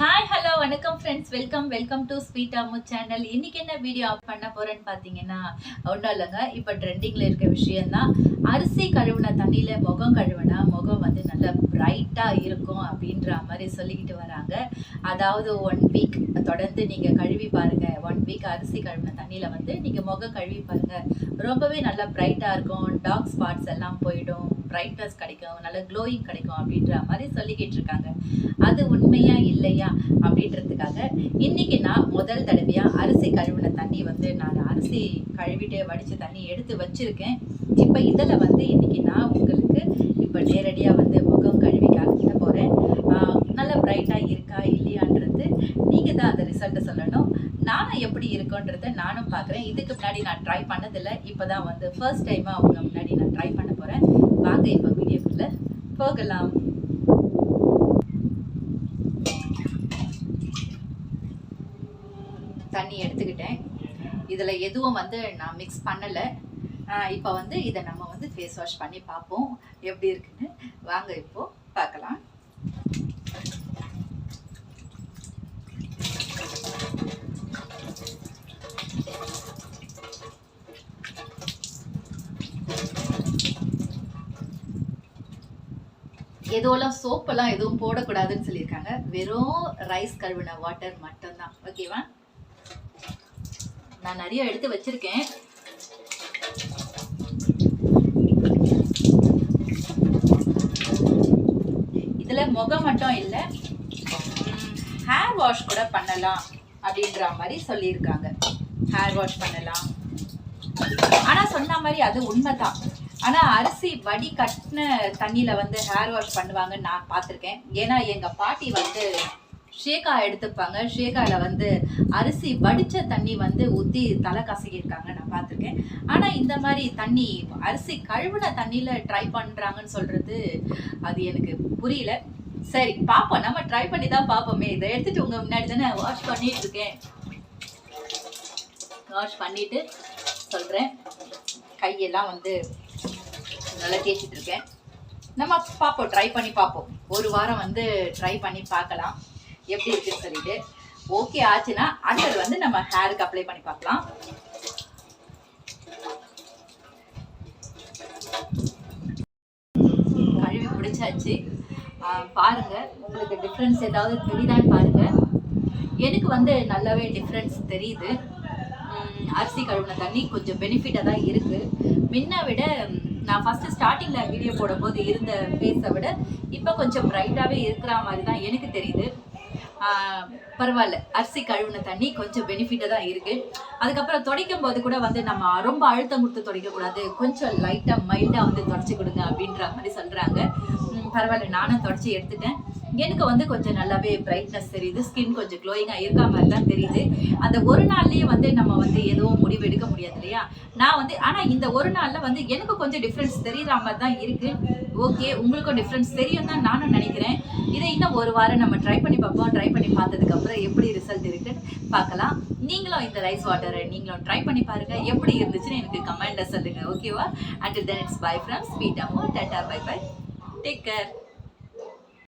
Hi hello வணக்கம் friends welcome welcome to sweet Ammu channel இன்னைக்கு என்ன வீடியோ பண்ண போறேன்னு பார்த்தீங்கன்னா ஒன்றும் இல்லைங்க. இப்போ ட்ரெண்டிங்கில் இருக்க விஷயம்தான். அரிசி கழுவுன தண்ணியில் முகம் கழுவுனா முகம் வந்து நல்லா பிரைட்டாக இருக்கும் அப்படின்ற மாதிரி சொல்லிக்கிட்டு வராங்க. அதாவது ஒன் வீக் தொடர்ந்து நீங்கள் கழுவி பாருங்க. ஒன் வீக் அரிசி கழுவுன தண்ணியில் வந்து நீங்கள் முகம் கழுவி பாருங்க. ரொம்பவே நல்லா பிரைட்டாக இருக்கும். டார்க் ஸ்பாட்ஸ் எல்லாம் போயிடும். பிரைட்னஸ் கிடைக்கும். நல்ல க்ளோயிங் கிடைக்கும் அப்படின்ற மாதிரி சொல்லிக்கிட்டு இருக்காங்க. அது உண்மையா இல்லையா அப்படின்றதுக்காக இன்னைக்கு நான் முதல் தடவையாக அரிசி கழுவின தண்ணி வந்து நான் அரிசி கழுவிட்டு வடித்த தண்ணி எடுத்து வச்சுருக்கேன். இப்போ இதில் வந்து இன்றைக்கி நான் உங்களுக்கு இப்போ நேரடியாக வந்து முகம் கழுவி காட்ட போகிறேன் நல்ல பிரைட்டாக இருக்கா இல்லையான்றது நீங்கள் தான் அந்த ரிசல்ட்டை சொல்லணும். நானும் எப்படி இருக்குன்றத நானும் பார்க்குறேன் இதுக்கு முன்னாடி நான் ட்ரை பண்ணதில்லை. இப்போ தான் வந்து ஃபர்ஸ்ட் டைமாக அவங்க முன்னாடி நான் ட்ரை பண்ண போகிறேன் வாங்க இப்போ வீடியோக்குள்ளே போகலாம். தண்ணி எடுத்துக்கிட்டேன். இதில் எதுவும் வந்து நான் மிக்ஸ் பண்ணலை. இப்போ வந்து இதை நம்ம வந்து ஃபேஸ் வாஷ் பண்ணி பார்ப்போம். எப்படி இருக்குன்னு. வாங்க இப்போ பார்க்கலாம். எதுவெல்லாம் சோப்பெல்லாம் எதுவும் போடக்கூடாதுன்னு சொல்லியிருக்காங்க. வெறும் ரைஸ் கழுவின வாட்டர் மட்டும்தான். ஓகேவா நான் நிறைய எடுத்து வச்சிருக்கேன். இதுல முகம் மட்டும் இல்லை ஹேர் வாஷ் கூட பண்ணலாம் அப்படின்ற மாதிரி சொல்லியிருக்காங்க. ஹேர் வாஷ் பண்ணலாம். ஆனால் சொன்ன மாதிரி அது உண்மைதான். ஆனால் அரிசி வடி கட்டின தண்ணியில் வந்து ஹேர் வாஷ் பண்ணுவாங்கன்னு நான் பார்த்துருக்கேன். ஏன்னா எங்கள் பாட்டி வந்து ஷேகா எடுத்துப்பாங்க. ஷேகாவில் வந்து அரிசி வடித்த தண்ணி வந்து ஊற்றி தலை கசக்கியிருக்காங்க. நான் பார்த்துருக்கேன். ஆனால் இந்த மாதிரி தண்ணி அரிசி கழுவுன தண்ணியில் ட்ரை பண்ணுறாங்கன்னு சொல்கிறது அது எனக்கு புரியல. சரி பார்ப்போம். நம்ம ட்ரை பண்ணி தான் பார்ப்போமே. இதை எடுத்துகிட்டு உங்கள் முன்னாடி தானே வாஷ் பண்ணிட்டு இருக்கேன். வாஷ் பண்ணிட்டு சொல்கிறேன் கையெல்லாம் வந்து நல்லா தேய்ச்சிட்டு இருக்கேன். நம்ம பார்ப்போம். ட்ரை பண்ணி பார்ப்போம். ஒரு வாரம் வந்து ட்ரை பண்ணி பார்க்கலாம். எப்படி இருக்குன்னு சொல்லிட்டு. ஓகே ஆச்சுன்னா அடுத்தது வந்து நம்ம ஹேருக்கு அப்ளை பண்ணி பார்க்கலாம். கழுவி பிடிச்சாச்சு பாருங்க உங்களுக்கு டிஃப்ரென்ஸ் ஏதாவது தெரியுதான்னு பாருங்க. எனக்கு வந்து நல்லாவே டிஃப்ரென்ஸ் தெரியுது. அரிசி கழுவின தண்ணி கொஞ்சம் பெனிஃபிட்டாக தான் இருக்கு. முன்ன விட நான் ஃபஸ்ட்டு ஸ்டார்டிங்கில் வீடியோ போடும்போது இருந்த ஃபேஸை விட இப்போ கொஞ்சம் ப்ரைட்டாகவே இருக்கிற மாதிரி தான் எனக்கு தெரியுது. பரவாயில்ல. அரிசி கழுவின தண்ணி கொஞ்சம் பெனிஃபிட்டாக தான் இருக்கு. அதுக்கப்புறம் துடைக்கும் போது கூட வந்து நம்ம ரொம்ப அழுத்தம் கொடுத்து துடைக்க கூடாது கொஞ்சம் லைட்டாக மைல்டாக வந்து துடைச்சி கொடுங்க அப்படின்ற மாதிரி சொல்கிறாங்க பரவாயில்ல நானும் தொடச்சி எடுத்துட்டேன். எனக்கு வந்து கொஞ்சம் நல்லாவே பிரைட்னஸ் தெரியுது. ஸ்கின் கொஞ்சம் க்ளோயிங்காக இருக்க மாதிரி தான் தெரியுது. அந்த ஒரு நாள்லேயே வந்து நம்ம வந்து எதுவும் முடிவு எடுக்க முடியாது இல்லையா? நான் வந்து ஆனால் இந்த ஒரு நாளில் வந்து எனக்கு கொஞ்சம் டிஃப்ரென்ஸ் தெரியுற மாதிரி தான் இருக்குது ஓகே உங்களுக்கும் டிஃப்ரென்ஸ் தெரியும் தான் நானும் நினைக்கிறேன். இதை இன்னும் ஒரு வாரம் நம்ம ட்ரை பண்ணி பார்ப்போம். ட்ரை பண்ணி பார்த்ததுக்கப்புறம் எப்படி ரிசல்ட் இருக்குன்னு பார்க்கலாம். நீங்களும் இந்த ரைஸ் வாட்டரை நீங்களும் ட்ரை பண்ணி பாருங்கள் எப்படி இருந்துச்சுன்னு எனக்கு கமெண்ட்ல சொல்லுங்கள் ஓகேவா and then it's bye from sweet Ammu tata bye bye take care